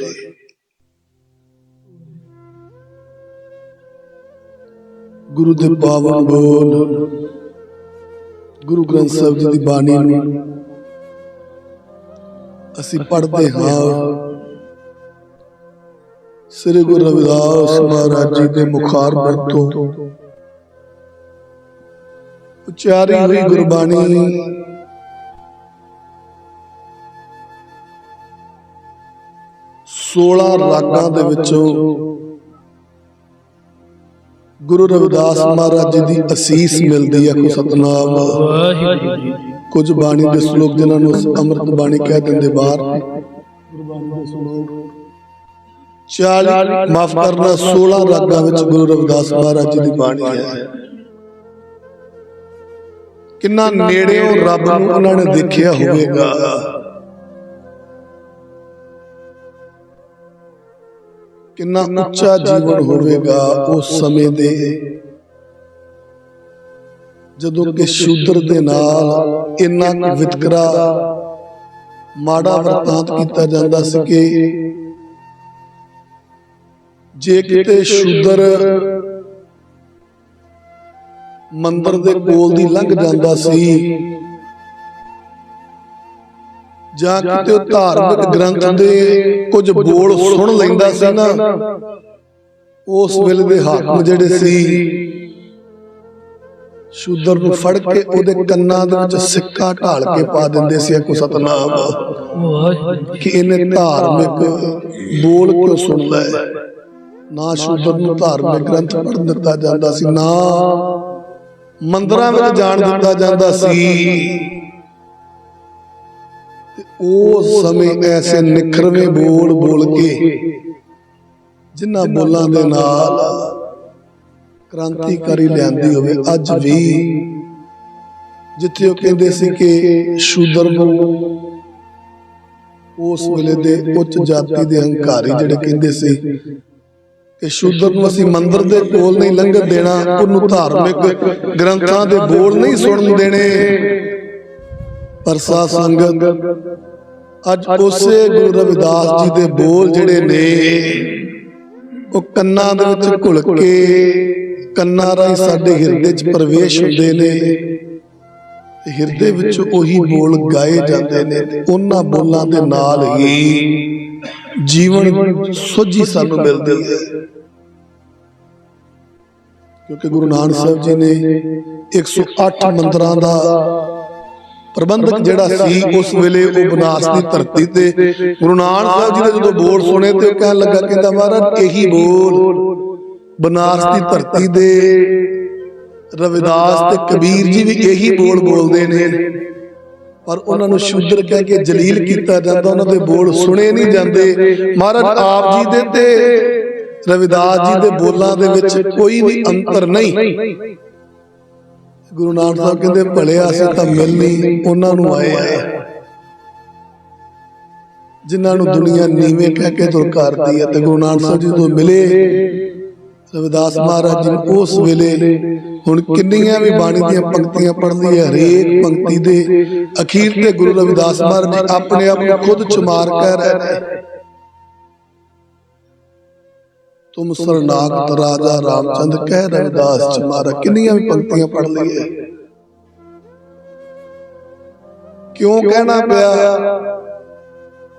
ਕਰੇ ਗੁਰੂ ਦੇ ਪਾਵਨ ਬੋਲ, ਗੁਰੂ ਗ੍ਰੰਥ ਸਾਹਿਬ ਜੀ ਦੀ ਬਾਣੀ ਨੂੰ ਅਸੀਂ ਪੜ੍ਹਦੇ ਹਾਂ। ਸ੍ਰੀ ਗੁਰੂ ਰਵਿਦਾਸ ਮਹਾਰਾਜ ਜੀ ਦੇ ਮੁਖਾਰਬਤ ਤੋਂ ਉਚਾਰੀ ਹੋਈ ਗੁਰਬਾਣੀ 16 ਰਾਗਾਂ ਦੇ ਵਿੱਚੋਂ ਗੁਰੂ ਰਵਿਦਾਸ ਮਹਾਰਾਜ ਜੀ ਦੀ ਅਸੀਸ ਮਿਲਦੀ ਹੈ ਕੋ ਸਤਨਾਮ। ਵਾਹਿਗੁਰੂ ਜੀ ਕੁਝ ਬਾਣੀ ਦੇ ਸ਼ਲੋਕ ਜਿਨ੍ਹਾਂ ਨੂੰ ਅਸੀਂ ਅੰਮ੍ਰਿਤ ਬਾਣੀ ਕਹਿ ਦਿੰਦੇ ਬਾਹਰ। ਗੁਰਬਾਣੀ ਦੇ ਸ਼ਲੋਕ 40 ਮਾਫ ਕਰਨਾ 16 ਰਾਗਾਂ ਵਿੱਚ ਗੁਰੂ ਰਵਿਦਾਸ ਮਹਾਰਾਜ ਜੀ ਦੀ ਬਾਣੀ ਹੈ। ਕਿੰਨਾ ਨੇੜਿਓਂ ਰੱਬ ਨੂੰ ਉਹਨਾਂ ਨੇ ਦੇਖਿਆ ਹੋਵੇਗਾ। ਕਿੰਨਾ ਉੱਚਾ ਜੀਵਨ ਹੋਵੇਗਾ ਉਸ ਸਮੇਂ ਦੇ। ਜਦੋਂ ਕਿ ਸ਼ੂਦਰ ਦੇ ਨਾਲ ਇੰਨਾ ਕੁ ਵਿਤਕਰਾ ਮਾੜਾ ਵਰਤਾਂਤ ਕੀਤਾ ਜਾਂਦਾ ਸੀ ਕਿ ਜੇ ਕਿਤੇ ਸ਼ੂਦਰ ਮੰਦਰ ਦੇ ਕੋਲ ਦੀ ਲੰਘ ਜਾਂਦਾ ਸੀ ਜਾਂ ਕਿਤੇ ਉਹ ਧਾਰਮਿਕ ਗ੍ਰੰਥ ਦੇ ਕੁਝ ਬੋਲ ਸੁਣ ਲੈਂਦਾ ਸੀ ਨਾ ਉਸ ਵੇਲੇ ਦੇ ਹਾਕਮ ਜਿਹੜੇ ਸੀ ਸ਼ੂਦਰ ਨੂੰ ਫੜ ਕੇ ਉਹਦੇ ਕੰਨਾਂ ਦੇ ਵਿੱਚ ਸਿੱਕਾ ਢਾਲ ਕੇ ਪਾ ਦਿੰਦੇ ਸੀ ਕੋ ਸਤਨਾਮ। ਕਿ ਇਹਨੇ ਧਾਰਮਿਕ ਬੋਲ ਕਿਉਂ ਸੁਣਦਾ ਹੈ ਨਾ ਸ਼ੂਦਰ ਨੂੰ ਧਾਰਮਿਕ ਗ੍ਰੰਥ ਪੜ੍ਹਨ ਦਿੱਤਾ ਜਾਂਦਾ ਸੀ। ਨਾ ਮੰਦਰਾਂ ਵਿੱਚ ਜਾਣ ਦਿੱਤਾ ਜਾਂਦਾ ਸੀ। ਉਸ ਸਮੇਂ ਐਸੇ ਨਿਖਰਵੇਂ ਬੋਲ ਬੋਲ ਕੇ ਜਿਨ੍ਹਾਂ ਬੋਲਾਂ ਦੇ ਨਾਲ ਕ੍ਰਾਂਤੀਕਾਰੀ ਲਿਆਂਦੀ ਹੋਵੇ। ਅੱਜ ਵੀ ਜਿੱਥੇ ਉਹ ਕਹਿੰਦੇ ਸੀ ਕਿ ਸ਼ੂਦਰ ਨੂੰ ਉਸ ਵੇਲੇ ਦੇ ਉੱਚ ਜਾਤੀ ਦੇ ਹੰਕਾਰੀ ਜਿਹੜੇ ਕਹਿੰਦੇ ਸੀ ਕਿ ਸ਼ੂਦਰ ਨੂੰ ਅਸੀਂ ਮੰਦਰ ਦੇ ਕੋਲ ਨਹੀਂ ਲੰਘਣ ਦੇਣਾ ਉਹਨੂੰ ਧਾਰਮਿਕ ਗ੍ਰੰਥਾਂ ਦੇ ਬੋਲ ਨਹੀਂ ਸੁਣਨ ਦੇਣੇ। ਪਰ ਸਾਧ ਸੰਗਤ, ਅੱਜ ਉਸੇ ਗੁਰੂ ਰਵਿਦਾਸ ਜੀ ਦੇ ਬੋਲ ਜਿਹੜੇ ਨੇ, ਉਹ ਕੰਨਾਂ ਦੇ ਵਿੱਚ ਘੁਲ ਕੇ ਕੰਨਾਂ ਰਾਹੀਂ ਸਾਡੇ ਹਿਰਦੇ 'ਚ ਪ੍ਰਵੇਸ਼ ਹੁੰਦੇ ਨੇ। ਹਿਰਦੇ ਵਿੱਚ ਉਹੀ ਬੋਲ ਗਾਏ ਜਾਂਦੇ ਨੇ, ਉਹਨਾਂ ਬੋਲਾਂ ਦੇ ਨਾਲ ਹੀ ਜੀਵਨ ਸੋਝੀ ਸਾਨੂੰ ਮਿਲਦੀ ਹੈ। ਕਿਉਂਕਿ ਗੁਰੂ ਨਾਨਕ ਸਾਹਿਬ ਜੀ ਨੇ 108 ਮੰਦਰਾਂ ਦਾ ਪ੍ਰਬੰਧਕ ਜਿਹੜਾ ਸੀ ਉਸ ਵੇਲੇ ਉਹ ਬਨਾਸ ਦੀ ਧਰਤੀ ਤੇ ਗੁਰੂ ਨਾਨਕ ਸਾਹਿਬ ਜੀ ਨੇ ਜਦੋਂ ਬੋਲ ਸੁਣੇ ਤੇ ਉਹ ਕਹਿਣ ਲੱਗਾ ਕਹਿੰਦਾ ਮਹਾਰਾਜ ਇਹੀ ਬੋਲ। ਬਨਾਸ ਦੀ ਧਰਤੀ ਦੇ ਰਵਿਦਾਸ ਤੇ ਕਬੀਰ ਜੀ ਵੀ ਇਹੀ ਬੋਲ ਬੋਲਦੇ ਨੇ। ਪਰ ਉਹਨਾਂ ਨੂੰ ਸ਼ੂਦਰ ਕਹਿ ਕੇ ਜਲੀਲ ਕੀਤਾ ਜਾਂਦਾ ਉਹਨਾਂ ਦੇ ਬੋਲ ਸੁਣੇ ਨਹੀਂ ਜਾਂਦੇ। ਮਹਾਰਾਜ ਆਪ ਜੀ ਦੇ ਤੇ ਰਵਿਦਾਸ ਜੀ ਦੇ ਬੋਲਾਂ ਦੇ ਵਿੱਚ ਕੋਈ ਵੀ ਅੰਤਰ ਨਹੀਂ। ਗੁਰੂ ਨਾਨਕ ਸਾਹਿਬ ਕਹਿੰਦੇ ਭਲੇ ਅਸੀਂ ਤਾਂ ਮਿਲਣੀ ਉਹਨਾਂ ਨੂੰ ਆਏ ਆ। ਜਿਨ੍ਹਾਂ ਨੂੰ ਦੁਨੀਆ ਨੀਵੇਂ ਕਹਿ ਕੇ ਦੁਰਕਾਰਦੀ ਹੈ ਤੇ ਗੁਰੂ ਨਾਨਕ ਸਾਹਿਬ ਜੀ ਤੋਂ ਮਿਲੇ ਰਵਿਦਾਸ ਮਹਾਰਾਜ ਜੀ ਉਸ ਵੇਲੇ ਹੁਣ ਕਿੰਨੀਆਂ ਵੀ ਬਾਣੀ ਦੀਆਂ ਪੰਕਤੀਆਂ ਪੜ੍ਹਦੀ ਹੈ ਹਰੇਕ ਪੰਕਤੀ ਦੇ ਅਖੀਰ ਤੇ ਗੁਰੂ ਰਵਿਦਾਸ ਮਹਾਰਾਜ ਜੀ ਆਪਣੇ ਆਪ ਨੂੰ ਖੁਦ ਚੁਮਾਰ ਕਹਿ ਰਹੇ ਨੇ। ਤੁਮ ਸਰਨਾਗਤ ਰਾਜਾ ਰਾਮਚੰਦ ਕਹਿ ਰਵਿਦਾਸ ਚਮਾਰਾ ਕਿੰਨੀਆਂ ਵੀ ਪੰਕਤੀਆਂ ਪੜ੍ਹ ਲਈਏ। ਕਿਉਂ ਕਹਿਣਾ ਪਿਆ?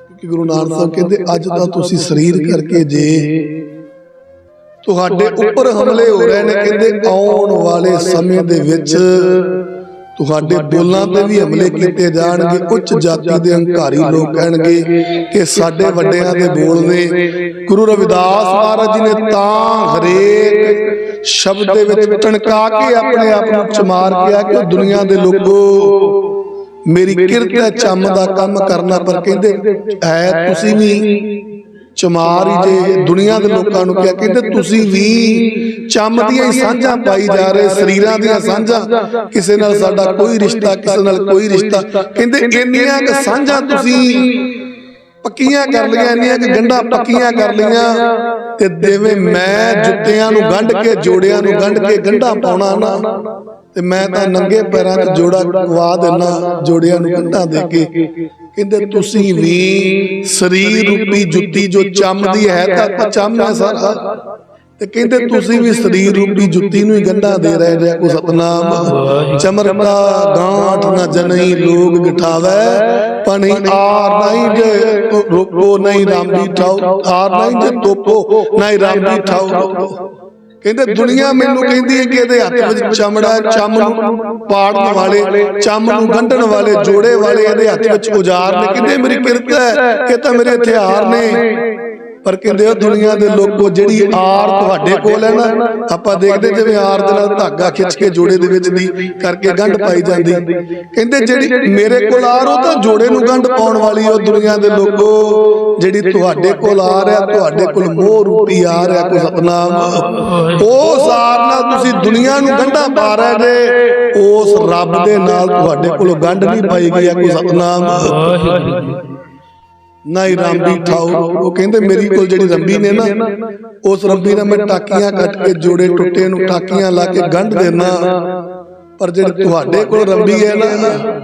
ਕਿਉਂਕਿ ਗੁਰੂ ਨਾਨਕ ਸਾਹਿਬ ਕਹਿੰਦੇ ਅੱਜ ਤਾਂ ਤੁਸੀਂ ਸਰੀਰ ਕਰਕੇ ਜੇ। ਤੁਹਾਡੇ ਉੱਪਰ ਹਮਲੇ ਹੋ ਰਹੇ ਨੇ ਕਹਿੰਦੇ ਆਉਣ ਵਾਲੇ ਸਮੇਂ ਦੇ ਵਿੱਚ ਤੁਹਾਡੇ ਬੋਲਾਂ ਤੇ ਵੀ ਹਮਲੇ ਕੀਤੇ ਜਾਣਗੇ ਉੱਚ ਜਾਤੀ ਦੇ ਹੰਕਾਰੀ ਲੋਕ ਕਹਿਣਗੇ ਕਿ ਸਾਡੇ ਵੱਡਿਆਂ ਦੇ ਬੋਲ ਨੇ। ਗੁਰੂ ਰਵਿਦਾਸ ਮਹਾਰਾਜ ਜੀ ਨੇ ਤਾਂ ਹਰੇਕ ਸ਼ਬਦ ਦੇ ਵਿੱਚ ਟਣਕਾ ਕੇ ਆਪਣੇ ਆਪ ਨੂੰ ਚਮਾਰ ਕਿਹਾ ਕਿ ਦੁਨੀਆ ਦੇ ਲੋਕੋ, ਮੇਰੀ ਕਿਰਤ ਚੰਮ ਦਾ ਕੰਮ ਕਰਨਾ, ਪਰ ਕਹਿੰਦੇ ਹੈ ਤੁਸੀਂ ਵੀ ਚਮਾਰ ਹੀ ਜੇ ਦੁਨੀਆ ਦੇ ਲੋਕਾਂ ਨੂੰ ਕਿਹਾ ਕਹਿੰਦੇ ਤੁਸੀਂ ਵੀ ਚੰਮ ਦੀਆਂ ਹੀ ਸਾਂਝਾਂ ਪਾਈ ਜਾ ਰਹੇ, ਸਰੀਰਾਂ ਦੀਆਂ ਸਾਂਝਾਂ, ਕਿਸੇ ਨਾਲ ਸਾਡਾ ਕੋਈ ਰਿਸ਼ਤਾ, ਕਿਸੇ ਨਾਲ ਕੋਈ ਰਿਸ਼ਤਾ। ਕਹਿੰਦੇ ਇੰਨੀਆਂ ਕਿ ਸਾਂਝਾਂ ਤੁਸੀਂ ਪੱਕੀਆਂ ਕਰ ਲਈਆਂ, ਇੰਨੀਆਂ ਕਿ ਗੰਢਾਂ ਪੱਕੀਆਂ ਕਰ ਲਈਆਂ। ਤੇ ਦੇਵੇਂ ਮੈਂ ਜੁੱਤਿਆਂ ਨੂੰ ਗੰਢ ਕੇ, ਜੋੜਿਆਂ ਨੂੰ ਗੰਢ ਕੇ ਗੰਢਾਂ ਪਾਉਣਾ ਨਾ, ਤੇ ਮੈਂ ਤਾਂ ਨੰਗੇ ਪੈਰਾਂ 'ਚ ਜੋੜਾ ਗਵਾ ਦੇਣਾ ਜੋੜਿਆਂ ਨੂੰ ਗੰਢਾਂ ਦੇ ਕੇ। ਕਹਿੰਦੇ ਤੁਸੀਂ ਵੀ ਸਰੀਰ ਰੂਪੀ ਜੁੱਤੀ ਜੋ ਚਮਦੀ ਹੈ ਤਾਂ ਚੰਮ ਹੈ ਸਾਰਾ। ਤੇ ਕਹਿੰਦੇ ਤੁਸੀਂ ਵੀ ਸਰੀਰ ਰੂਪੀ ਜੁੱਤੀ ਨੂੰ ਹੀ ਗੰਢਾ ਦੇ ਰਹੇ ਜੇ ਕੋ ਸਤਨਾਮ ਚਮਰਕਾ ਗਾਂਠ ਨਾ ਜਨਈ ਲੋਗ ਗਠਾਵੇ ਪਣੀ ਆਰ ਨਹੀਂ ਜੇ ਰੋਕੋ ਨਹੀਂ ਰਾਮੀ ਠਾਉ ਆਰ ਨਹੀਂ ਜੇ ਤੋਪੋ ਨਹੀਂ ਰਾਮੀ ਠਾਉ ਕਹਿੰਦੇ ਦੁਨੀਆ ਮੈਨੂੰ ਕਹਿੰਦੀ ਹੈ ਕਿ ਇਹਦੇ ਹੱਥ ਵਿੱਚ ਚਮੜਾ ਚੰਮ ਨੂੰ ਪਾੜਨ ਵਾਲੇ ਚੰਮ ਨੂੰ ਗੰਢਣ ਵਾਲੇ ਜੋੜੇ ਵਾਲੇ ਇਹਦੇ ਹੱਥ ਵਿੱਚ ਔਜ਼ਾਰ ਨੇ। ਕਹਿੰਦੇ ਮੇਰੀ ਕਿਰਤ ਹੈ ਕਿ ਤਾਂ ਮੇਰੇ ਹਥਿਆਰ ਨੇ। ਪਰ ਕਹਿੰਦੇ ਉਹ ਦੁਨੀਆ ਦੇ ਲੋਕੋ ਜਿਹੜੀ ਆਰ ਤੁਹਾਡੇ ਕੋਲ ਹੈ ਨਾ, ਆਪਾਂ ਦੇਖਦੇ ਜਿਵੇਂ ਆਰ ਦੇ ਨਾਲ ਧਾਗਾ ਖਿੱਚ ਕੇ ਜੋੜੇ ਦੇ ਵਿੱਚ ਦੀ ਕਰਕੇ ਗੰਢ ਪਾਈ ਜਾਂਦੀ। ਕਹਿੰਦੇ ਜਿਹੜੀ ਮੇਰੇ ਕੋਲ ਆਰ ਉਹ ਤਾਂ ਜੋੜੇ ਨੂੰ ਗੰਢ ਪਾਉਣ ਵਾਲੀ ਉਹ ਦੁਨੀਆ ਦੇ ਲੋਕੋ, ਜਿਹੜੀ ਤੁਹਾਡੇ ਕੋਲ ਆ ਰਿਹਾ ਤੁਹਾਡੇ ਕੋਲ ਮੋਹ ਰੂਪੀ ਆਰ ਹੈ, ਕੋਈ ਸਤਨਾਮ ਉਹ ਆਰ ਨਾਲ ਤੁਸੀਂ ਦੁਨੀਆ ਨੂੰ ਗੰਢਾ ਪਾ ਰਹੇ ਜੇ, ਉਸ ਰੱਬ ਦੇ ਨਾਲ ਤੁਹਾਡੇ ਕੋਲ ਗੰਢ ਨਹੀਂ ਪਾਈ ਗਈ ਹੈ, ਕੋਈ ਸਤਨਾਮ ਨਾ ਹੀ ਰਾਮੀ ਠਾਉ ਉਹ ਕਹਿੰਦੇ ਮੇਰੀ ਕੋਲ ਜਿਹੜੀ ਰੰਬੀ ਨੇ ਨਾ ਉਸ ਰੰਬੀ ਨਾਲ ਮੈਂ ਟਾਕੀਆਂ ਕੱਟ ਕੇ ਜੋੜੇ ਟੁੱਟੇ ਨੂੰ ਟਾਕੀਆਂ ਲਾ ਕੇ ਗੰਢ ਦੇਣਾ ਪਰ ਜਿਹੜੀ ਤੁਹਾਡੇ ਕੋਲ ਰੰਬੀ ਹੈ ਨਾ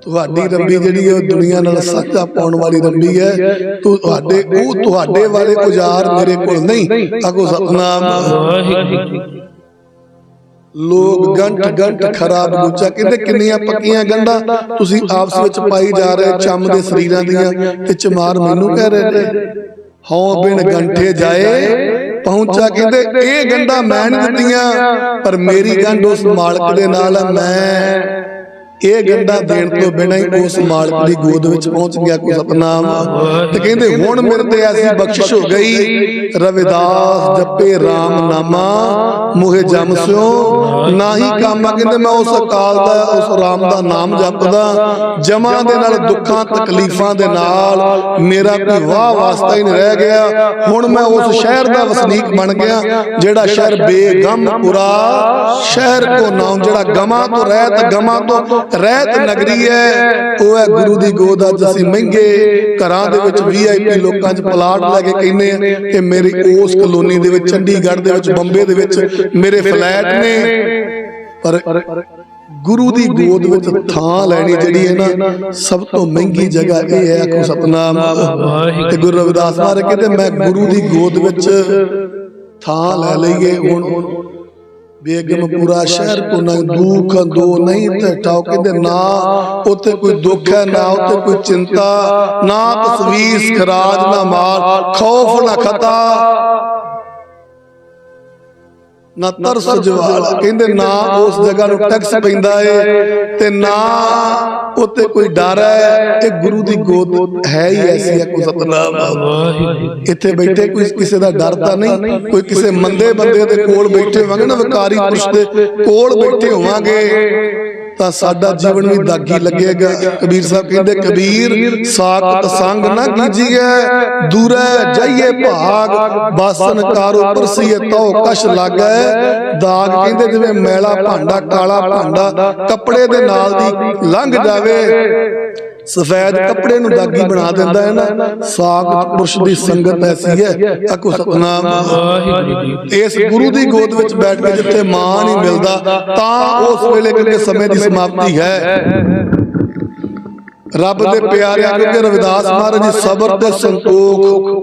ਤੁਹਾਡੀ ਰੰਬੀ ਜਿਹੜੀ ਉਹ ਦੁਨੀਆ ਨਾਲ ਸੱਚਾ ਪਾਉਣ ਵਾਲੀ ਰੰਬੀ ਹੈ। ਤੁਹਾਡੇ ਉਹ ਤੁਹਾਡੇ ਵਾਲੇ ਔਜ਼ਾਰ ਮੇਰੇ ਕੋਲ ਨਹੀਂ। ਅਗੋ ਸਤਨਾਮ। ਵਾਹਿਗੁਰੂ। ਲੋਕ ਗੰਠ ਗੰਠ ਖਰਾਬ ਗੁੱਚਾ ਕਹਿੰਦੇ ਕਿੰਨੀਆਂ ਪੱਕੀਆਂ ਗੰਢਾਂ ਤੁਸੀਂ ਆਪਸ ਵਿੱਚ ਪਾਈ ਜਾ ਰਹੇ ਚੰਮ ਦੇ ਸਰੀਰਾਂ ਦੀਆਂ ਤੇ ਚਮਾਰ ਮੈਨੂੰ ਕਹਿ ਰਹੇ ਨੇ ਹਉ ਬਿਨ ਗੰਠੇ ਜਾਏ ਪਹੁੰਚਾ ਕਹਿੰਦੇ ਇਹ ਗੰਢਾਂ ਮੈਂ ਨਹੀਂ ਦਿੱਤੀਆਂ ਪਰ ਮੇਰੀ ਗੰਢ ਉਸ ਮਾਲਕ ਦੇ ਨਾਲ ਹੈ ਮੈਂ ਇਹ ਗੰਢਾਂ ਦੇਣ ਤੋਂ ਬਿਨਾਂ ਹੀ ਉਸ ਮਾਲਕ ਦੀ ਗੋਦ ਵਿੱਚ ਪਹੁੰਚ ਗਿਆ ਕੋ ਸਤਨਾਮ ਤੇ ਕਹਿੰਦੇ, ਹੁਣ ਮੇਰੇ ਤੇ ਐਸੀ ਬਖਸ਼ਿਸ਼ ਹੋ ਗਈ। ਰਵਿਦਾਸ ਜਪੇ RAM ਨਾਮਾ ਮੋਹਿ ਜਮ ਸਿਓ ਨਾਹੀ ਕੰਮ ਕਹਿੰਦੇ, ਮੈਂ ਉਸ ਅਕਾਲ ਦਾ, ਉਸ RAM ਦਾ ਨਾਮ ਜਪਦਾ। ਜਮਾਂ ਦੇ ਨਾਲ ਦੁੱਖਾਂ, ਤਕਲੀਫਾਂ ਦੇ ਨਾਲ ਮੇਰਾ ਕੋਈ ਵਾਹ ਵਾਸਤਾ ਹੀ ਨਹੀਂ ਰਹਿ ਗਿਆ। ਹੁਣ ਮੈਂ ਉਸ ਸ਼ਹਿਰ ਦਾ ਵਸਨੀਕ ਬਣ ਗਿਆ, ਜਿਹੜਾ ਸ਼ਹਿਰ ਬੇਗਮਪੁਰਾ ਸ਼ਹਿਰ ਕੋ ਨਾਮ, ਜਿਹੜਾ ਗਮਾਂ ਤੋਂ ਰਹਿਤ, ਗਮਾਂ ਤੋਂ ਰਹਿਤ ਨਗਰੀ ਹੈ। ਉਹ ਹੈ ਗੁਰੂ ਦੀ ਗੋਦ ਅੱਜ ਅਸੀਂ ਮਹਿੰਗੇ ਘਰਾਂ ਦੇ ਵਿੱਚ ਵੀਆਈਪੀ ਲੋਕਾਂ 'ਚ ਪਲਾਟ ਲੈ ਕੇ ਕਹਿੰਦੇ ਆ ਕਿ ਮੇਰੀ ਉਸ ਕਲੋਨੀ ਦੇ ਵਿੱਚ ਚੰਡੀਗੜ੍ਹ ਦੇ ਵਿੱਚ ਬੰਬੇ ਦੇ ਵਿੱਚ ਮੇਰੇ ਫਲੈਟ ਨੇ। ਪਰ ਗੁਰੂ ਦੀ ਗੋਦ ਵਿੱਚ ਥਾਂ ਲੈਣੀ ਜਿਹੜੀ ਹੈ ਨਾ ਸਭ ਤੋਂ ਮਹਿੰਗੀ ਜਗ੍ਹਾ ਇਹ ਹੈ ਆਖੋ ਸਤਨਾਮ। ਤੇ ਗੁਰੂ ਰਵਿਦਾਸ ਮਹਾਰਾਜ ਕਹਿੰਦੇ ਮੈਂ ਗੁਰੂ ਦੀ ਗੋਦ ਵਿੱਚ ਥਾਂ ਲੈ ਲਈਏ। ਹੁਣ ਬੇਗਮਪੁਰਾ ਸ਼ਹਿਰ ਕੋ ਨਾ ਦੁੱਖ ਦੋ ਨਹੀਂ ਤੇ ਠਾਓ ਕਹਿੰਦੇ ਨਾ। ਉੱਥੇ ਕੋਈ ਦੁੱਖ ਹੈ ਨਾ ਉੱਥੇ ਕੋਈ ਚਿੰਤਾ। ਨਾ ਤਸਵੀਸ ਖਰਾਜ ਨਾ ਮਾਰ ਖੌਫ ਨਾ ਖਤਾ। ਨਾ ਤਰਸ ਜਵਾਲ ਕਹਿੰਦੇ ਨਾ ਉਸ ਜਗ੍ਹਾ ਨੂੰ ਟੈਕਸ ਪੈਂਦਾ ਏ ਤੇ ਨਾ ਉੱਤੇ ਕੋਈ ਡਰ ਹੈ। ਇਹ ਗੁਰੂ ਦੀ ਗੋਦ ਹੈ ਹੀ ਐਸੀ ਹੈ ਕੋ ਸਤਨਾਮ ਇੱਥੇ ਬੈਠੇ ਕੋਈ ਕਿਸੇ ਦਾ ਡਰ ਤਾਂ ਨਹੀਂ। ਕੋਈ ਕਿਸੇ ਮੰਦੇ ਬੰਦੇ ਦੇ ਕੋਲ ਬੈਠੇ ਹੋਵਾਂਗੇ ਨਾ ਵਿਕਾਰੀ ਪੁਰਸ਼ ਦੇ ਕੋਲ ਬੈਠੇ ਹੋਵਾਂਗੇ। ਤਾਂ ਸਾਡਾ ਜੀਵਨ ਵੀ ਦਾਗੀ ਲੱਗੇਗਾ। ਕਬੀਰ ਸਾਹਿਬ ਕਹਿੰਦੇ ਕਬੀਰ ਸਾਖਤ ਸੰਗ ਨਾ ਕੀਜੀਏ। ਦੂਰੈ ਜਾਈਏ ਭਾਗ। ਬਾਸਨ ਕਾਰੋ ਪਰਸੀਏ ਤਉ ਕਸ਼ ਲਾਗੈ। ਦਾਗ ਕਹਿੰਦੇ ਜਿਵੇਂ ਮੈਲਾ ਭਾਂਡਾ ਕਾਲਾ ਭਾਂਡਾ। ਕੱਪੜੇ ਦੇ ਨਾਲ ਦੀ ਲੰਘ ਜਾਵੇ। ਸਫੈਦ ਕੱਪੜੇ ਨੂੰ ਦਾਗੀ ਬਣਾ ਦਿੰਦਾ ਹੈ ਨਾ। ਸਾਖਤ ਪੁਰਸ਼ ਦੀ ਸੰਗਤ ਐਸੀ ਹੈ ਅਕੋ ਸਤਨਾਮ ਇਸ ਗੁਰੂ ਦੀ ਗੋਦ ਵਿੱਚ ਬੈਠ ਕੇ ਜਿੱਥੇ ਮਾਂ ਨਹੀਂ ਮਿਲਦਾ ਤਾਂ ਉਸ ਵੇਲੇ ਕਿਉਂਕਿ ਸਮੇਂ ਦੀ ਸਮਾਪਤੀ ਹੈ। ਰੱਬ ਦੇ ਪਿਆਰਿਆਂ ਕਿਉਂਕਿ ਰਵਿਦਾਸ ਮਹਾਰਾਜ ਜੀ ਸਬਰ ਤੇ ਸੰਤੋਖ।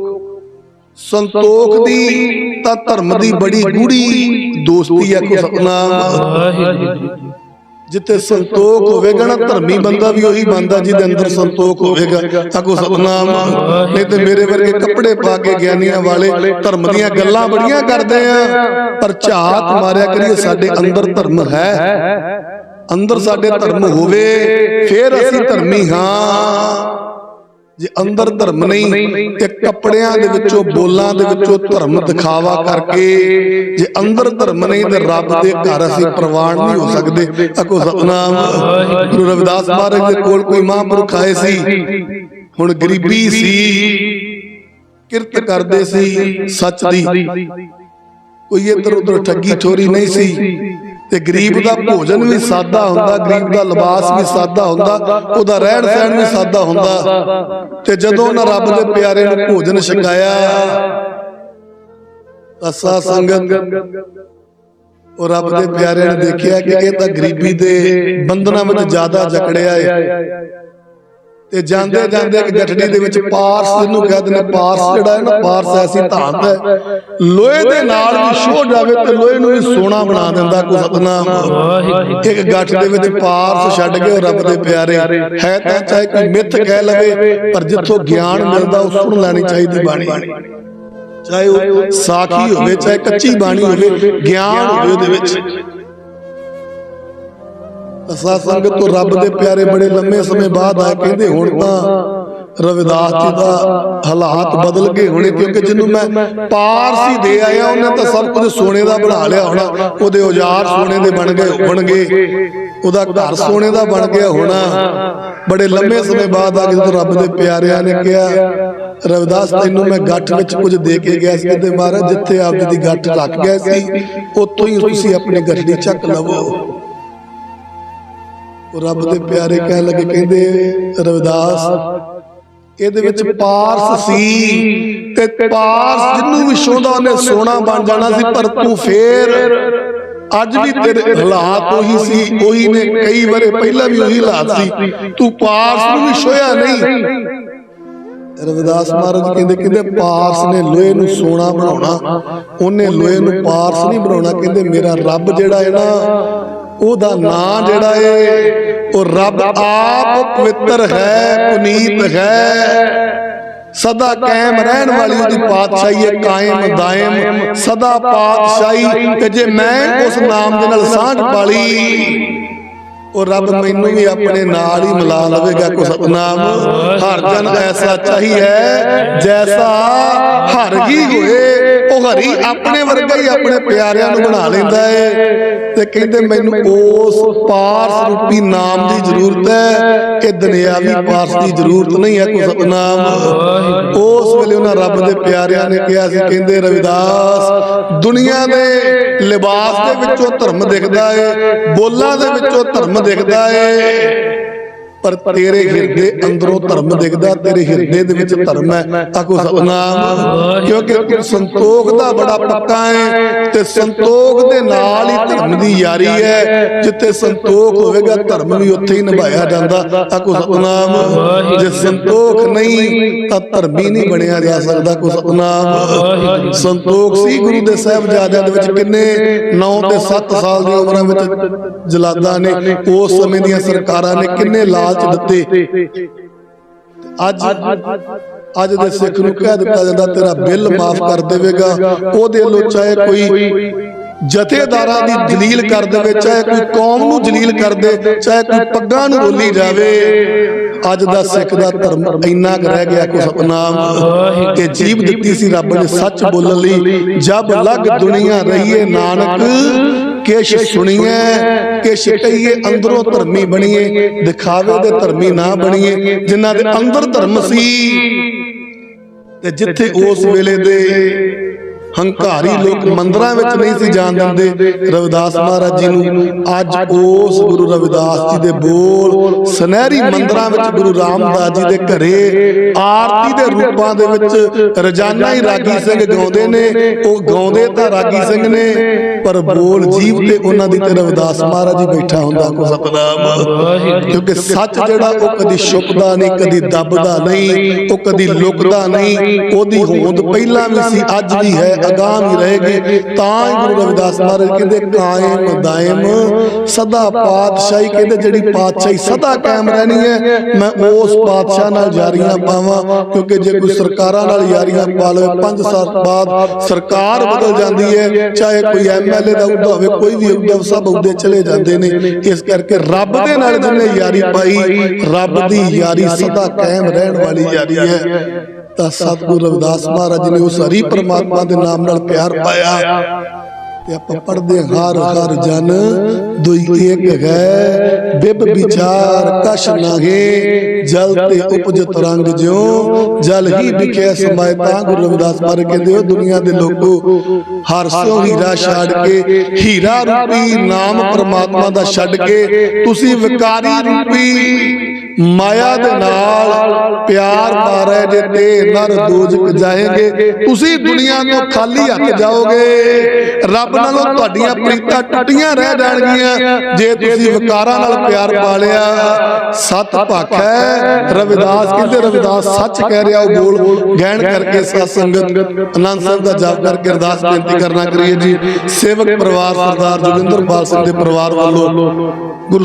ਸੰਤੋਖ ਦੀ ਤਾਂ ਧਰਮ ਦੀ ਬੜੀ ਗੂੜੀ ਦੋਸਤੀ ਹੈ ਕੋ ਸਤਨਾਮ। ਵਾਹਿਗੁਰੂ ਜੀ ਜਿੱਥੇ ਸੰਤੋਖ ਹੋਵੇਗਾ ਨਾ ਧਰਮੀ ਬੰਦਾ ਵੀ ਉਹੀ ਬੰਦਾ ਜਿਹਦੇ ਅੰਦਰ ਸੰਤੋਖ ਹੋਵੇਗਾ। ਤਾਂ ਕੋ ਸਤਨਾਮ ਨਹੀਂ ਤੇ ਮੇਰੇ ਵਰਗੇ ਕੱਪੜੇ ਪਾ ਕੇ ਗਿਆਨੀਆਂ ਵਾਲੇ ਧਰਮ ਦੀਆਂ ਗੱਲਾਂ ਬੜੀਆਂ ਕਰਦੇ ਆ। ਪਰ ਝਾਤ ਮਾਰਿਆ ਕਰੀਏ ਸਾਡੇ ਅੰਦਰ ਧਰਮ ਹੈ। ਅੰਦਰ ਸਾਡੇ ਧਰਮ ਹੋਵੇ ਫਿਰ ਅਸੀਂ ਧਰਮੀ ਹਾਂ। ਜੇ ਅੰਦਰ ਧਰਮ ਨਹੀਂ, ਤੇ ਕੱਪੜਿਆਂ ਦੇ ਵਿੱਚੋਂ, ਬੋਲਾਂ ਦੇ ਵਿੱਚੋਂ ਧਰਮ ਦਿਖਾਵਾ ਕਰਕੇ, ਜੇ ਅੰਦਰ ਧਰਮ ਨਹੀਂ, ਤੇ ਰੱਬ ਦੇ ਘਰ ਅਸੀਂ ਪ੍ਰਵਾਨ ਨਹੀਂ ਹੋ ਸਕਦੇ। ਅਕੋ ਸਤਨਾਮ ਗੁਰੂ ਰਵਿਦਾਸ ਮਹਾਰਾਜ ਦੇ ਕੋਲ ਕੋਈ ਮਹਾਂਪੁਰਖ ਆਏ ਸੀ। ਹੁਣ ਗਰੀਬੀ ਸੀ, ਕਿਰਤ ਕਰਦੇ ਸੀ, ਸੱਚ ਦੀ। ਕੋਈ ਇੱਧਰ ਉੱਧਰ ਠੱਗੀ ਠੋਰੀ ਨਹੀਂ ਸੀ। ਤੇ ਗਰੀਬ ਦਾ ਭੋਜਨ ਵੀ ਸਾਦਾ ਹੁੰਦਾ ਗਰੀਬ ਦਾ ਲਿਬਾਸ ਵੀ ਸਾਦਾ ਹੁੰਦਾ ਉਹਦਾ ਰਹਿਣ ਸਹਿਣ ਵੀ ਸਾਦਾ ਹੁੰਦਾ। ਤੇ ਜਦੋਂ ਉਹਨਾਂ ਰੱਬ ਦੇ ਪਿਆਰੇ ਨੂੰ ਭੋਜਨ ਛਕਾਇਆ ਸਾਧ ਸੰਗਤ ਉਹ ਰੱਬ ਦੇ ਪਿਆਰੇ ਨੇ ਦੇਖਿਆ ਕਿ ਇਹ ਤਾਂ ਗਰੀਬੀ ਦੇ ਬੰਧਨਾਂ ਵਿੱਚ ਜ਼ਿਆਦਾ ਜਕੜਿਆ ਹੈ ਤੇ ਜਾਂਦੇ ਜਾਂਦੇ ਇੱਕ ਗੱਠੜੀ ਦੇ ਵਿੱਚ ਪਾਰਸ ਜਿਹਨੂੰ ਕਹਿੰਦੇ ਨੇ ਪਾਰਸ ਜਿਹੜਾ ਹੈ ਨਾ ਪਾਰਸ ਐਸੀ ਧਾਤ ਹੈ। ਲੋਹੇ ਦੇ ਨਾਲ ਵੀ ਛੋ ਜਾਵੇ ਤੇ ਲੋਹੇ ਨੂੰ ਵੀ ਸੋਨਾ ਬਣਾ ਦਿੰਦਾ ਕੋ ਸਤਨਾਮ ਇੱਕ ਗੱਠ ਦੇ ਵਿੱਚ ਪਾਰਸ ਛੱਡ ਕੇ ਰੱਬ ਦੇ ਪਿਆਰੇ। ਹੈ ਤਾਂ ਚਾਹੇ ਕੋਈ ਮਿੱਥ ਕਹਿ ਲਵੇ ਪਰ ਜਿੱਥੋਂ ਗਿਆਨ ਮਿਲਦਾ ਉਹ ਸੁਣ ਲੈਣੀ ਚਾਹੀਦੀ ਬਾਣੀ। ਚਾਹੇ ਉਹ ਸਾਖੀ ਹੋਵੇ ਚਾਹੇ ਕੱਚੀ ਬਾਣੀ ਹੋਵੇ ਗਿਆਨ ਹੋਵੇ ਉਹਦੇ ਵਿੱਚ। ਅਸਾ ਸੰਗਤ ਤੋਂ ਰੱਬ ਦੇ ਪਿਆਰੇ ਬੜੇ ਲੰਮੇ ਸਮੇਂ ਬਾਅਦ ਆਏ, ਕਹਿੰਦੇ ਹੁਣ ਤਾਂ ਰਵਿਦਾਸ ਜੀ ਦਾ ਹਾਲਾਤ ਬਦਲ ਗਏ ਹੋਣੇ, ਕਿਉਂਕਿ ਜਿਹਨੂੰ ਮੈਂ ਪਾਰਸੀ ਦੇ ਆਇਆ, ਉਹਨੇ ਤਾਂ ਸਭ ਕੁਝ ਸੋਨੇ ਦਾ ਬਣਾ ਲਿਆ ਹੋਣਾ, ਉਹਦੇ ਔਜ਼ਾਰ ਸੋਨੇ ਦੇ ਬਣ ਗਏ ਹੋਣਗੇ ਉਹਦਾ ਘਰ ਸੋਨੇ ਦਾ ਬਣ ਗਿਆ ਹੋਣਾ। ਬੜੇ ਲੰਮੇ ਸਮੇਂ ਬਾਅਦ ਆ ਕੇ ਜਦੋਂ ਰੱਬ ਦੇ ਪਿਆਰਿਆਂ ਨੇ ਕਿਹਾ, ਰਵਿਦਾਸ ਤੈਨੂੰ ਮੈਂ ਗੱਠ ਵਿੱਚ ਕੁਝ ਦੇ ਕੇ ਗਿਆ ਸੀ ਤੇ ਮਹਾਰਾਜ, ਜਿੱਥੇ ਆਪ ਜੀ ਦੀ ਗੱਠ ਰੱਖ ਗਿਆ ਸੀ, ਉੱਥੋਂ ਹੀ ਤੁਸੀਂ ਆਪਣੀ ਗੱਠੜੀ ਚੱਕ ਲਵੋ। ਉਹ ਰੱਬ ਦੇ ਪਿਆਰੇ ਕਹਿਣ ਲੱਗੇ ਕਹਿੰਦੇ ਰਵਿਦਾਸ ਇਹਦੇ ਵਿੱਚ ਪਾਰਸ ਸੀ ਤੇ ਪਾਰਸ ਜਿੰਨੂੰ ਵੀ ਛੋਂਦਾ ਉਹਨੇ ਸੋਨਾ ਬਣ ਜਾਣਾ ਸੀ ਪਰ ਤੂੰ ਫੇਰ ਅੱਜ ਵੀ ਤੇਰੇ ਹਾਲਾਤ ਉਹੀ ਸੀ ਉਹੀ ਨੇ ਕਈ ਵਾਰੇ ਪਹਿਲਾਂ ਵੀ ਉਹੀ ਹਾਲਾਤ ਸੀ। ਤੂੰ ਪਾਰਸ ਨੂੰ ਵੀ ਛੋਇਆ ਨਹੀਂ। ਰਵਿਦਾਸ ਮਹਾਰਾਜ ਕਹਿੰਦੇ ਕਹਿੰਦੇ ਪਾਰਸ ਨੇ ਲੋਹੇ ਨੂੰ ਸੋਨਾ ਬਣਾਉਣਾ। ਉਹਨੇ ਲੋਹੇ ਨੂੰ ਪਾਰਸ ਨਹੀਂ ਬਣਾਉਣਾ। ਕਹਿੰਦੇ ਮੇਰਾ ਰੱਬ ਜਿਹੜਾ ਹੈ ਨਾ ਉਹਦਾ ਨਾਂ ਜਿਹੜਾ ਏ ਉਹ ਰੱਬ ਆਪ ਪਵਿੱਤਰ ਹੈ ਪੁਨੀਤ ਹੈ। ਸਦਾ ਕਾਇਮ ਰਹਿਣ ਵਾਲੀ ਉਹਦੀ ਪਾਤਸ਼ਾਹੀ ਹੈ ਕਾਇਮ ਦਾਇਮ ਸਦਾ ਪਾਤਸ਼ਾਹੀ ਤੇ ਜੇ ਮੈਂ ਉਸ ਨਾਮ ਦੇ ਨਾਲ ਸਾਂਝ ਪਾਲੀ ਉਹ ਰੱਬ ਮੈਨੂੰ ਵੀ ਆਪਣੇ ਨਾਲ ਹੀ ਮਿਲਾ ਲਵੇਗਾ ਕੋ ਸਤਨਾਮ ਹਰ ਜਨ ਐਸਾ ਚਾਹੀ ਹੈ ਜੈਸਾ ਹਰ ਹੀ ਹੋਏ ਉਹ ਹਰੀ ਆਪਣੇ ਵਰਗਾ ਹੀ ਆਪਣੇ ਪਿਆਰਿਆਂ ਨੂੰ ਬਣਾ ਲੈਂਦਾ ਏ। ਤੇ ਕਹਿੰਦੇ ਮੈਨੂੰ ਉਸ ਪਾਰਸ ਰੂਪੀ ਨਾਮ ਦੀ ਜ਼ਰੂਰਤ ਹੈ। ਇਹ ਦੁਨਿਆਵੀ ਪਾਰਸ ਦੀ ਜ਼ਰੂਰਤ ਨਹੀਂ ਹੈ ਕੋ ਸਤਨਾਮ ਉਸ ਵੇਲੇ ਉਹਨਾਂ ਰੱਬ ਦੇ ਪਿਆਰਿਆਂ ਨੇ ਕਿਹਾ ਸੀ ਕਹਿੰਦੇ ਰਵਿਦਾਸ ਦੁਨੀਆ ਦੇ ਲਿਬਾਸ ਦੇ ਵਿੱਚੋਂ ਧਰਮ ਦਿਖਦਾ ਏ ਬੋਲਾਂ ਦੇ ਵਿੱਚੋਂ ਧਰਮ ਦਿਖਦਾ ਏ। ਪਰ ਤੇਰੇ ਹਿਰਦੇ ਅੰਦਰੋਂ ਧਰਮ ਦਿਖਦਾ ਤੇਰੇ ਹਿਰਦੇ ਦੇ ਵਿੱਚ ਧਰਮ ਹੈ ਆਕੋ ਸਤਨਾਮ ਕਿਉਂਕਿ ਸੰਤੋਖ ਦਾ ਬੜਾ ਪੱਕਾ ਹੈ ਤੇ ਸੰਤੋਖ ਦੇ ਨਾਲ ਹੀ ਧਰਮ ਦੀ ਯਾਰੀ ਹੈ। ਜਿੱਥੇ ਸੰਤੋਖ ਹੋਵੇਗਾ, ਧਰਮ ਵੀ ਉੱਥੇ ਹੀ ਨਿਭਾਇਆ ਜਾਂਦਾ ਆਕੋ ਸਤਨਾਮ ਜੇ ਸੰਤੋਖ ਨਹੀਂ, ਤਾਂ ਧਰਮੀ ਨਹੀਂ ਬਣਿਆ ਜਾ ਸਕਦਾ ਕੋ ਸਤਨਾਮ ਸੰਤੋਖ ਸੀ ਗੁਰੂ ਦੇ ਸਾਹਿਬਜ਼ਾਦਿਆਂ ਦੇ ਵਿੱਚ ਕਿੰਨੇ? 9 ਤੇ 7 ਸਾਲ ਦੀ ਉਮਰਾਂ ਵਿੱਚ ਜਲਾਦਾਂ ਨੇ, ਉਸ ਸਮੇਂ ਦੀਆਂ ਸਰਕਾਰਾਂ ਨੇ ਕਿੰਨੇ ਲਾਲਚ ਦਿੱਤੇ। ਅੱਜ ਅੱਜ ਦੇ ਸਿੱਖ ਨੂੰ ਕਹਿ ਦਿੱਤਾ ਜਾਂਦਾ ਤੇਰਾ ਬਿੱਲ ਮਾਫ ਕਰ ਦੇਵੇਗਾ। ਉਹਦੇ ਲੋ ਚਾਹੇ ਕੋਈ ਜਥੇਦਾਰਾਂ ਦੀ ਜਲੀਲ ਕਰ ਦੇਵੇ ਚਾਹੇ ਕੋਈ ਕੌਮ ਨੂੰ ਜਲੀਲ ਕਰ ਦੇ ਚਾਹੇ ਕੋਈ ਪੱਗਾਂ ਨੂੰ ਰੋਲੀ ਜਾਵੇ। ਅੱਜ ਦਾ ਸਿੱਖ ਦਾ ਧਰਮ ਇੰਨਾ ਕੁ ਰਹਿ ਗਿਆ ਕੋ ਸਤਨਾਮ ਕਿ ਜੀਬ ਦਿੱਤੀ ਸੀ ਰੱਬ ਨੇ ਸੱਚ ਬੋਲਣ ਲਈ। ਜਬ ਲਗ ਦੁਨੀਆ ਰਹੀਏ ਨਾਨਕ ਕਿਛ ਸੁਣੀਏ ਕਿਛ ਕਹੀਏ ਅੰਦਰੋਂ ਧਰਮੀ ਬਣੀਏ ਦਿਖਾਵੇ ਦੇ ਧਰਮੀ ਨਾ ਬਣੀਏ ਜਿਨ੍ਹਾਂ ਦੇ ਅੰਦਰ ਧਰਮ ਸੀ। ਤੇ ਜਿੱਥੇ ਉਸ ਵੇਲੇ ਦੇ ਹੰਕਾਰੀ ਲੋਕ ਮੰਦਰਾਂ ਵਿੱਚ ਨਹੀਂ ਸੀ ਜਾਣ ਦਿੰਦੇ। ਰਵਿਦਾਸ ਮਹਾਰਾਜ ਜੀ ਨੂੰ ਅੱਜ ਉਸ ਗੁਰੂ ਰਵਿਦਾਸ ਜੀ ਦੇ ਬੋਲ, ਸੁਨਹਿਰੀ ਮੰਦਰਾਂ ਵਿੱਚ ਗੁਰੂ ਰਾਮਦਾਸ ਜੀ ਦੇ ਘਰੇ, ਆਰਤੀ ਦੇ ਰੂਪਾਂ ਦੇ ਵਿੱਚ ਰੋਜ਼ਾਨਾ ਹੀ ਰਾਗੀ ਸਿੰਘ ਗਾਉਂਦੇ ਨੇ, ਉਹ ਗਾਉਂਦੇ ਤਾਂ ਰਾਗੀ ਸਿੰਘ ਨੇ, ਪਰ ਬੋਲ ਜੀਵ ਤੇ ਉਹਨਾਂ ਦੀ ਤੇ ਰਵਿਦਾਸ ਮਹਾਰਾਜ ਜੀ ਬੈਠਾ ਹੁੰਦਾ ਕੋ ਸਤਨਾਮ। ਕਿਉਂਕਿ ਸੱਚ ਜਿਹੜਾ ਉਹ ਕਦੀ ਛੁਪਦਾ ਨਹੀਂ, ਕਦੀ ਦੱਬਦਾ ਨਹੀਂ, ਉਹ ਕਦੀ ਲੁਕਦਾ ਨਹੀਂ, ਉਹਦੀ ਹੋਂਦ ਪਹਿਲਾਂ ਵੀ ਸੀ, ਅੱਜ ਵੀ ਹੈ ਅਗਾਮ ਹੀ ਰਹੇਗੀ, ਤਾਂ ਹੀ ਗੁਰੂ ਰਵਿਦਾਸ ਮਹਾਰਾਜ ਕਹਿੰਦੇ ਕਾਇਮ ਦਾਇਮ ਸਦਾ ਪਾਤਸ਼ਾਹੀ ਕਹਿੰਦੇ, ਜਿਹੜੀ ਪਾਤਸ਼ਾਹੀ ਸਦਾ ਕਾਇਮ ਰਹਿਣੀ ਹੈ, ਮੈਂ ਉਸ ਪਾਤਸ਼ਾਹ ਨਾਲ ਯਾਰੀਆਂ ਪਾਵਾਂ, ਕਿਉਂਕਿ ਜੇ ਕੋਈ ਸਰਕਾਰਾਂ ਨਾਲ ਯਾਰੀਆਂ ਪਾ ਲਵੇ 5 ਸਾਲ ਬਾਅਦ ਸਰਕਾਰ ਬਦਲ ਜਾਂਦੀ ਹੈ, ਚਾਹੇ ਕੋਈ ਐਮਐਲਏ ਦਾ ਅਹੁਦਾ ਹੋਵੇ, ਕੋਈ ਵੀ ਅਹੁਦਾ ਸਭ ਅਹੁਦੇ ਚਲੇ ਜਾਂਦੇ ਨੇ। ਇਸ ਕਰਕੇ ਰੱਬ ਦੇ ਨਾਲ ਜਿਹਨੇ ਯਾਰੀ ਪਾਈ, ਰੱਬ ਦੀ ਯਾਰੀ ਸਦਾ ਕਾਇਮ ਰਹਿਣ ਵਾਲੀ ਯਾਰੀ ਹੈ। ਤਾਂ ਸਤਿਗੁਰੂ ਰਵਿਦਾਸ ਮਹਾਰਾਜ ਨੇ ਉਸ ਹਰੀ ਪ੍ਰਮਾਤਮਾ ਦੇ ਨਾਮ ਨਾਲ ਪਿਆਰ ਪਾਇਆ। ਤੇ ਆਪਾਂ ਪੜਦੇ ਹਰ ਹਰ ਜਨ ਦੁਈ ਇੱਕ ਹੈ। ਬਿਬ ਵਿਚਾਰ ਕਛ ਨਾਗੇ ਜਲ ਤੇ ਉਪਜ ਤਰੰਗ ਜਿਉ। ਜਲ ਹੀ ਵਿਖੇ ਸਮਾਇ ਤਾਂ ਗੁਰੂ ਰਵਿਦਾਸ ਮਹਾਰਾਜ ਕਹਿੰਦੇ ਹੋ, ਦੁਨੀਆ ਦੇ ਲੋਕੋ, ਹਰ ਸਿਓ ਹੀਰਾ ਛੱਡ ਕੇ, ਹੀਰਾ ਰੂਪੀ ਨਾਮ ਪਰਮਾਤਮਾ ਦਾ ਛੱਡ ਕੇ, ਤੁਸੀਂ ਵਿਕਾਰੀ ਰੂਪੀ। ਮਾਇਆ ਦੇ ਨਾਲ ਪਿਆਰ ਮਾਰੇ ਜੇ ਤੇ ਨਰ ਦੋਜਕ ਜਾਏਗੇ। ਤੁਸੀਂ ਦੁਨੀਆ ਤੋਂ ਖਾਲੀ ਹੱਥ ਜਾਓਗੇ। ਰੱਬ ਨਾਲੋਂ ਤੁਹਾਡੀਆਂ ਪ੍ਰੀਤਾਂ ਟੁੱਟੀਆਂ ਰਹਿ ਜਾਣਗੀਆਂ। ਜੇ ਤੁਸੀਂ ਵਿਕਾਰਾਂ ਨਾਲ ਪਿਆਰ ਪਾ ਲਿਆ, ਸਤ ਭਖ ਹੈ। ਰਵਿਦਾਸ ਕਹਿੰਦੇ, ਰਵਿਦਾਸ ਸੱਚ ਕਹਿ ਰਿਹਾ, ਉਹ ਬੋਲ ਗਹਿਣ ਕਰਕੇ ਸਤ ਸੰਗਤ ਆਨੰਦ ਸਾਹਿਬ ਦਾ ਜਾਪ ਕਰਕੇ ਅਰਦਾਸ ਬੇਨਤੀ ਕਰਨਾ ਕਰੀਏ ਜੀ। ਸੇਵਕ ਪਰਿਵਾਰ ਸਰਦਾਰ ਜੋਗਿੰਦਰਪਾਲ ਸਿੰਘ ਦੇ ਪਰਿਵਾਰ ਵੱਲੋਂ ਗੁਰੂ